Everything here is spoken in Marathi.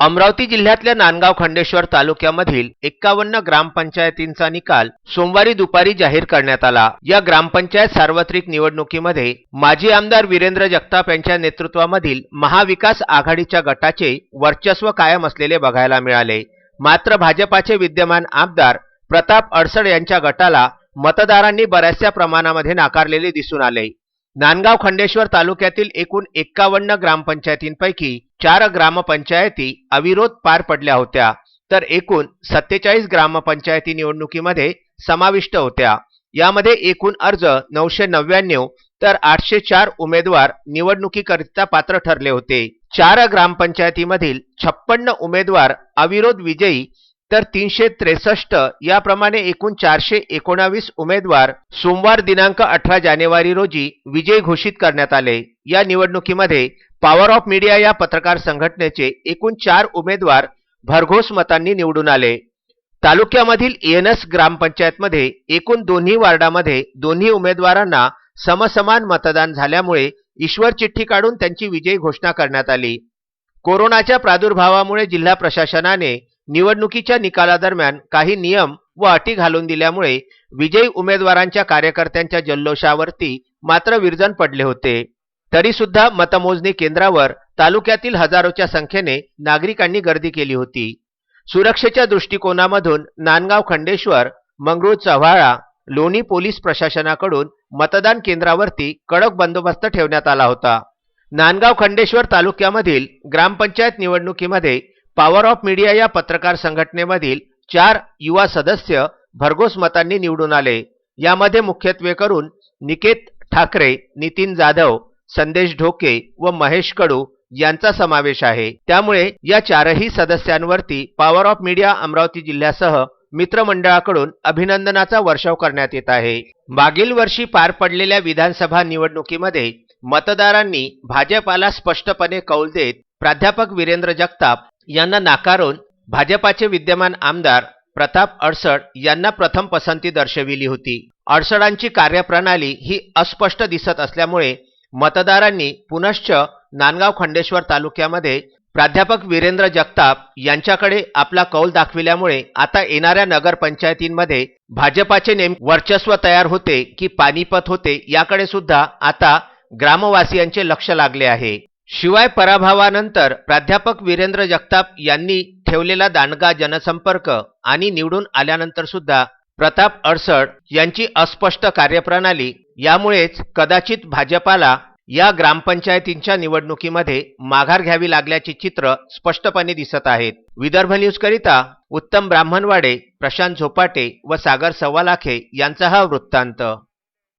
अमरावती जिल्ह्यातल्या नांदगाव खंडेश्वर तालुक्यामधील एक्कावन्न ग्रामपंचायतींचा निकाल सोमवारी दुपारी जाहीर करण्यात आला. या ग्रामपंचायत सार्वत्रिक निवडणुकीमध्ये माजी आमदार वीरेंद्र जगताप यांच्या नेतृत्वामधील महाविकास आघाडीच्या गटाचे वर्चस्व कायम असलेले बघायला मिळाले. मात्र भाजपाचे विद्यमान आमदार प्रताप अडसड यांच्या गटाला मतदारांनी बऱ्याचशा प्रमाणामध्ये नाकारलेले दिसून आले. नांदगाव खंडेश्वर तालुक्यातील एकूण एक्कावन्न ग्रामपंचायतींपैकी चार ग्रामपंचायती अविरोध पार पडल्या होत्या तर एकूण सत्तेचाळीस ग्रामपंचायती निवडणुकीमध्ये समाविष्ट होत्या. यामध्ये एकूण अर्ज नऊशे नव्याण्णव तर आठशे चार उमेदवार निवडणुकीकरिता पात्र ठरले होते. चार ग्रामपंचायतीमधील छप्पन्न उमेदवार अविरोध विजयी तर तीनशे त्रेसष्ट याप्रमाणे एकूण चारशे एकोणावीस उमेदवार सोमवार दिनांक अठरा जानेवारी रोजी विजयी घोषित करण्यात आले. या निवडणुकीमध्ये पॉवर ऑफ मीडिया या पत्रकार संघटनेचे एकूण चार उमेदवार भरघोस मतांनी निवडून आले. तालुक्यामधील एएनएस ग्रामपंचायतमध्ये एकूण दोन्ही वार्डामध्ये दोन्ही उमेदवारांना समसमान मतदान झाल्यामुळे ईश्वर चिठ्ठी काढून त्यांची विजयी घोषणा करण्यात आली. कोरोनाच्या प्रादुर्भावामुळे जिल्हा प्रशासनाने निवडणुकीच्या निकालादरम्यान काही नियम व अटी घालून दिल्यामुळे विजयी उमेदवारांच्या कार्यकर्त्यांच्या जल्लोषावरती मात्र विरजन पडले होते. तरीसुद्धा मतमोजणी केंद्रावर तालुक्यातील हजारोच्या संख्येने नागरिकांनी गर्दी केली होती. सुरक्षेच्या दृष्टिकोनामधून नांदगाव खंडेश्वर मंगरूळ चव्हाळा लोणी पोलीस प्रशासनाकडून मतदान केंद्रावरती कडक बंदोबस्त ठेवण्यात आला होता. नांदगाव खंडेश्वर तालुक्यामधील ग्रामपंचायत निवडणुकीमध्ये पॉवर ऑफ मीडिया या पत्रकार संघटनेमधील चार युवा सदस्य भरघोस मतांनी निवडून आले. यामध्ये मुख्यत्वे करून निकेत ठाकरे नितीन जाधव संदेश ढोके व महेश कडू यांचा समावेश आहे. त्यामुळे या चारही सदस्यांवरती पॉवर ऑफ मीडिया अमरावती जिल्ह्यासह मित्रमंडळाकडून अभिनंदनाचा वर्षाव करण्यात येत आहे. मागील वर्षी पार पडलेल्या विधानसभा निवडणुकीमध्ये मतदारांनी भाजपाला स्पष्टपणे कौल देत प्राध्यापक वीरेंद्र जगताप यांना नाकारून भाजपाचे विद्यमान आमदार प्रताप अडसड यांना प्रथम पसंती दर्शविली होती. अडसडांची कार्यप्रणाली ही अस्पष्ट दिसत असल्यामुळे मतदारांनी पुनश्च नांदगाव खंडेश्वर तालुक्यामध्ये प्राध्यापक वीरेंद्र जगताप यांच्याकडे आपला कौल दाखविल्यामुळे आता येणाऱ्या नगरपंचायतींमध्ये भाजपाचे नेम वर्चस्व तयार होते की पानिपत होते याकडे सुद्धा आता ग्रामवासियांचे लक्ष लागले आहे. शिवाय पराभवानंतर प्राध्यापक वीरेंद्र जगताप यांनी ठेवलेला दांडगा जनसंपर्क आणि निवडून आल्यानंतर सुद्धा प्रताप अडसड यांची अस्पष्ट कार्यप्रणाली यामुळेच कदाचित भाजपाला या ग्रामपंचायतींच्या निवडणुकीमध्ये माघार घ्यावी लागल्याची चित्र स्पष्टपणे दिसत आहेत. विदर्भ न्यूज करिता उत्तम ब्राह्मणवाडे प्रशांत झोपाटे व सागर सव्वालाखे यांचा हा वृत्तांत.